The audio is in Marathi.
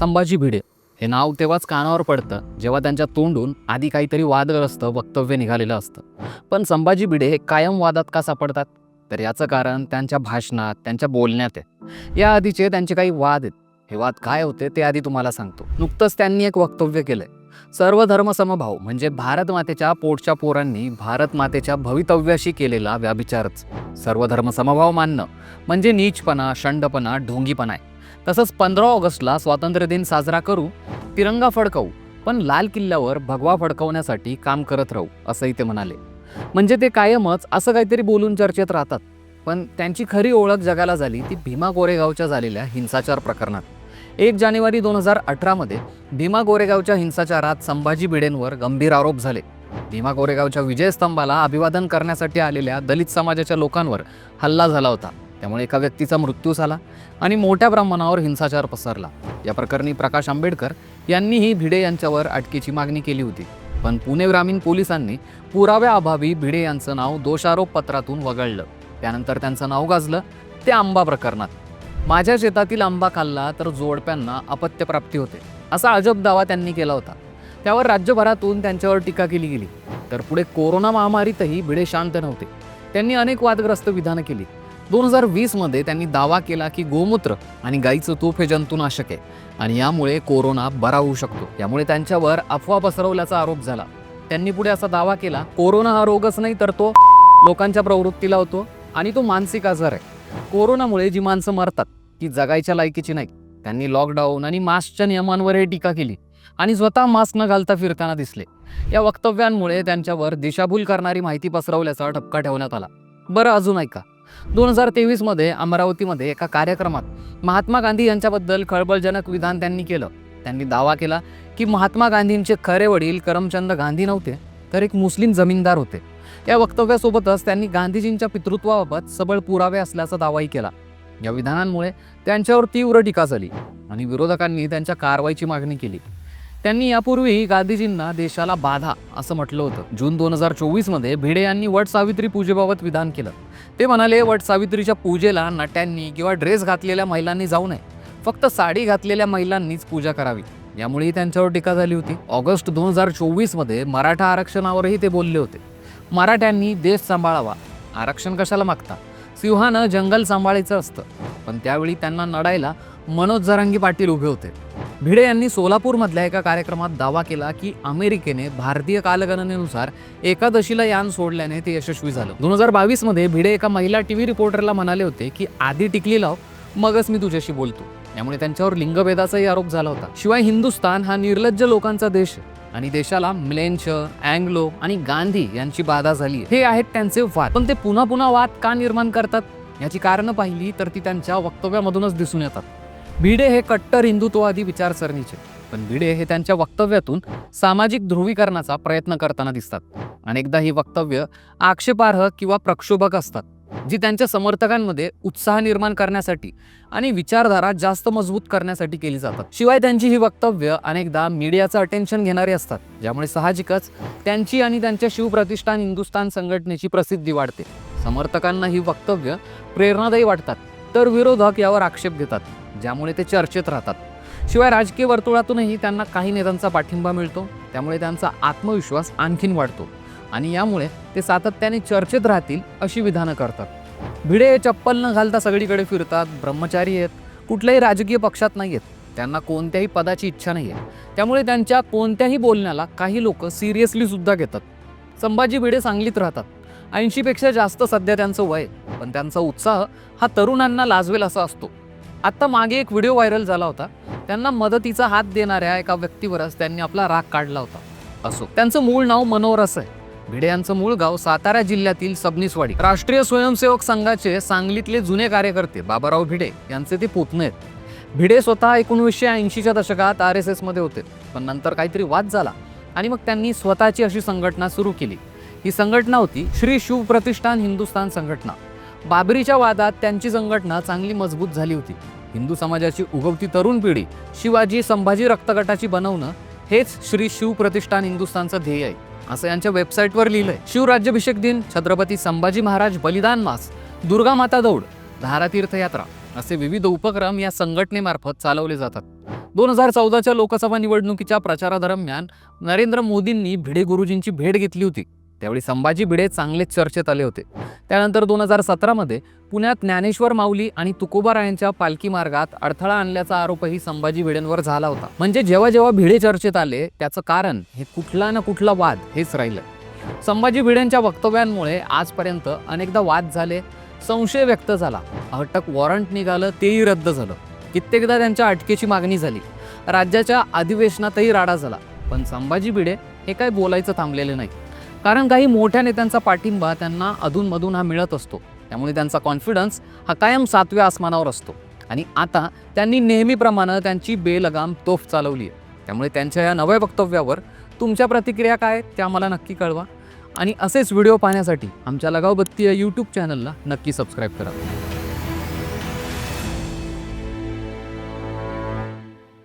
संभाजी भिडे. हे नाव तेव्हाच कानावर पडतं जेव्हा त्यांच्या तोंडून आधी काहीतरी वादग्रस्त वक्तव्य निघालेलं असतं. पण संभाजी भिडे हे कायम वादात का सापडतात? तर याचं कारण त्यांच्या भाषणात त्यांच्या बोलण्यात आहे. या आधीचे त्यांचे काही वाद आहेत. हे वाद काय होते ते आधी तुम्हाला सांगतो. नुकतंच त्यांनी एक वक्तव्य केलंय. सर्व धर्म समभाव म्हणजे भारत मातेच्या पोटच्या पोरांनी भारत मातेच्या भवितव्याशी केलेला व्याभिचारच. सर्व धर्म समभाव मानणं म्हणजे नीचपणा शंडपणा ढोंगीपणा आहे. तसंच पंधरा ऑगस्टला स्वातंत्र्य दिन साजरा करू तिरंगा फडकवू पण लाल किल्ल्यावर भगवा फडकवण्यासाठी काम करत राहू असंही ते म्हणाले. म्हणजे ते कायमच असं काहीतरी बोलून चर्चेत राहतात. पण त्यांची खरी ओळख जगाला झाली ती भीमा गोरेगावच्या झालेल्या हिंसाचार प्रकरणात. एक जानेवारी दोन हजार अठरामध्ये भीमा गोरेगावच्या हिंसाचारात संभाजी भिडेंवर गंभीर आरोप झाले. भीमा गोरेगावच्या विजयस्तंभाला अभिवादन करण्यासाठी आलेल्या दलित समाजाच्या लोकांवर हल्ला झाला होता. त्यामुळे एका व्यक्तीचा मृत्यू झाला आणि मोठ्या प्रमाणावर हिंसाचार पसरला. या प्रकरणी प्रकाश आंबेडकर यांनीही भिडे यांच्यावर अटकेची मागणी केली होती. पण पुणे ग्रामीण पोलिसांनी पुराव्याअभावी भिडे यांचं नाव दोषारोप पत्रातून वगळलं. त्यानंतर त्यांचं नाव गाजलं ते आंबा प्रकरणात. माझ्या शेतातील आंबा खाल्ला तर जोडप्यांना अपत्यप्राप्ती होते असा अजब दावा त्यांनी केला होता. त्यावर राज्यभरातून त्यांच्यावर टीका केली गेली. तर पुढे कोरोना महामारीतही भिडे शांत नव्हते. त्यांनी अनेक वादग्रस्त विधानं केली. दोन हजार वीसमध्ये त्यांनी दावा केला की गोमूत्र आणि गाईचं तूप हे जंतुनाशक आहे आणि यामुळे कोरोना बरा होऊ शकतो. यामुळे त्यांच्यावर अफवा पसरवल्याचा आरोप झाला. त्यांनी पुढे असा दावा केला कोरोना हा रोगच नाही तर तो लोकांच्या प्रवृत्तीला होतो आणि तो मानसिक आजार आहे. कोरोनामुळे जी माणसं मरतात ती जगायच्या लायकीची नाही त्यांनी लॉकडाऊन आणि मास्कच्या नियमांवरही टीका केली आणि स्वतः मास्क न घालता फिरताना दिसले. या वक्तव्यांमुळे त्यांच्यावर दिशाभूल करणारी माहिती पसरवल्याचा ठपका ठेवण्यात आला. बरं अजून ऐका. दोन हजार तेवीसमध्ये अमरावतीमध्ये एका कार्यक्रमात महात्मा गांधी यांच्याबद्दल खळबळजनक विधान त्यांनी केलं. त्यांनी दावा केला की महात्मा गांधींचे खरे वडील करमचंद गांधी नव्हते तर एक मुस्लिम जमीनदार होते. या वक्तव्यासोबतच त्यांनी गांधीजींच्या पितृत्वाबाबत सबळ पुरावे असल्याचा दावाही केला. या विधानांमुळे त्यांच्यावर तीव्र टीका झाली आणि विरोधकांनी त्यांच्या कारवाईची मागणी केली. त्यांनी यापूर्वी गांधीजींना देशाला बाधा असं म्हटलं होतं. जून दोन हजार चोवीसमध्ये भिडे यांनी वट सावित्री पूजेबाबत विधान केलं. ते म्हणाले वट सावित्रीच्या पूजेला नट्यांनी किंवा ड्रेस घातलेल्या महिलांनी जाऊ नये. फक्त साडी घातलेल्या महिलांनीच पूजा करावी. यामुळेही त्यांच्यावर टीका झाली होती. ऑगस्ट दोन हजार चोवीसमध्ये मराठा आरक्षणावरही ते बोलले होते. मराठ्यांनी देश सांभाळावा. आरक्षण कशाला मागता? सिंहानं जंगल सांभाळायचं असतं. पण त्यावेळी त्यांना नडायला मनोज जरांगी पाटील उभे होते. भिडे यांनी सोलापूरमधल्या एका कार्यक्रमात दावा केला की अमेरिकेने भारतीय कालगणनेनुसार एकादशीला यान सोडल्याने ते यशस्वी झालं. दोन हजार बावीसमध्ये भिडे एका महिला टीव्ही रिपोर्टरला म्हणाले होते की आधी टिकली लाव मगच मी तुझ्याशी बोलतो. यामुळे त्यांच्यावर लिंगभेदाचाही आरोप झाला होता. शिवाय हिंदुस्थान हा निर्लज्ज लोकांचा देश आहे आणि देशाला म्लेंच अँग्लो आणि गांधी यांची बाधा झाली हे आहेत त्यांचे वाद. पण ते पुन्हा पुन्हा वाद का निर्माण करतात? याची कारणं पाहिली तर ती त्यांच्या वक्तव्यामधूनच दिसून येतात. भिडे हे कट्टर हिंदुत्ववादी विचारसरणीचे पण भिडे हे त्यांच्या वक्तव्यातून सामाजिक ध्रुवीकरणाचा प्रयत्न करताना दिसतात. अनेकदा ही वक्तव्य आक्षेपार्ह किंवा प्रक्षोभक असतात जी त्यांच्या समर्थकांमध्ये उत्साह निर्माण करण्यासाठी आणि विचारधारा जास्त मजबूत करण्यासाठी केली जातात. शिवाय त्यांची ही वक्तव्य अनेकदा मीडियाचं अटेन्शन घेणारी असतात ज्यामुळे साहजिकच त्यांची आणि त्यांच्या शिवप्रतिष्ठान हिंदुस्थान संघटनेची प्रसिद्धी वाढते. समर्थकांना ही वक्तव्य प्रेरणादायी वाटतात तर विरोधक यावर आक्षेप घेतात. ज्यामुळे ते चर्चेत राहतात. शिवाय राजकीय वर्तुळातूनही त्यांना काही नेत्यांचा पाठिंबा मिळतो त्यामुळे त्यांचा आत्मविश्वास आणखीन वाढतो आणि यामुळे ते सातत्याने चर्चेत राहतील अशी विधानं करतात. भिडे चप्पल न घालता सगळीकडे फिरतात ब्रह्मचारी आहेत कुठल्याही राजकीय पक्षात नाही आहेत त्यांना कोणत्याही पदाची इच्छा नाही आहे. त्यामुळे त्यांच्या कोणत्याही बोलण्याला काही लोक सिरियसलीसुद्धा घेतात. संभाजी भिडे सांगलीत राहतात. ऐंशीपेक्षा जास्त सध्या त्यांचं वय पण त्यांचा उत्साह हा तरुणांना लाजवेल असा असतो. आत्ता मागे एक व्हिडिओ व्हायरल झाला होता. त्यांना मदतीचा हात देणाऱ्या एका व्यक्तीवरच त्यांनी आपला राग काढला होता. असो. त्यांचं मूळ नाव मनोरस आहे. भिडे यांचं मूळ गाव सातारा जिल्ह्यातील सबनीसवाडी. राष्ट्रीय स्वयंसेवक संघाचे सांगलीतले जुने कार्यकर्ते बाबाराव भिडे यांचे ते पुतणे आहेत. भिडे स्वतः एकोणीसशे ऐंशीच्या दशकात आर एस एसमध्ये होते. पण नंतर काहीतरी वाद झाला आणि मग त्यांनी स्वतःची अशी संघटना सुरू केली. ही संघटना होती श्री शिव प्रतिष्ठान हिंदुस्थान संघटना. बाबरीच्या वादात त्यांची संघटना चांगली मजबूत झाली होती. हिंदू समाजाची उगवती तरुण पिढी शिवाजी संभाजी रक्तगटाची बनवणं हेच श्री शिव प्रतिष्ठान हिंदुस्थानचं ध्येय आहे. असं यांच्या वेबसाईटवर लिहिलंय. शिवराज्याभिषेक दिन छत्रपती संभाजी महाराज बलिदान मास दुर्गा माता दौड धारातीर्थ यात्रा असे विविध उपक्रम या संघटनेमार्फत चालवले जातात. दोन हजार चौदाच्या लोकसभा निवडणुकीच्या प्रचारादरम्यान नरेंद्र मोदींनी भिडे गुरुजींची भेट घेतली होती. त्यावेळी संभाजी भिडे चांगलेच चर्चेत आले होते. त्यानंतर दोन हजार सतरामध्ये पुण्यात ज्ञानेश्वर माऊली आणि तुकोबारायांच्या पालखी मार्गात अडथळा आणल्याचा आरोपही संभाजी भिडेंवर झाला होता. म्हणजे जेव्हा जेव्हा भिडे चर्चेत आले त्याचं कारण हे कुठला ना कुठला वाद हेच राहिलं. संभाजी भिडेंच्या वक्तव्यांमुळे आजपर्यंत अनेकदा वाद झाले संशय व्यक्त झाला. अटक वॉरंट निघालं तेही रद्द झालं. कित्येकदा त्यांच्या अटकेची मागणी झाली. राज्याच्या अधिवेशनातही राडा झाला. पण संभाजी भिडे हे काय बोलायचं थांबलेले नाही कारण काही मोठ्या नेत्यांचा पाठिंबा त्यांना अधूनमधून हा मिळत असतो. त्यामुळे त्यांचा कॉन्फिडन्स हा कायम सातव्या आसमानावर असतो. आणि आता त्यांनी नेहमीप्रमाणे त्यांची बेलगाम तोफ चालवली आहे. त्यामुळे त्यांच्या या नव्या वक्तव्यावर तुमच्या प्रतिक्रिया काय त्या मला नक्की कळवा. आणि असेच व्हिडिओ पाहण्यासाठी आमच्या लगावबत्ती या यूट्यूब चॅनलला नक्की सबस्क्राईब करा.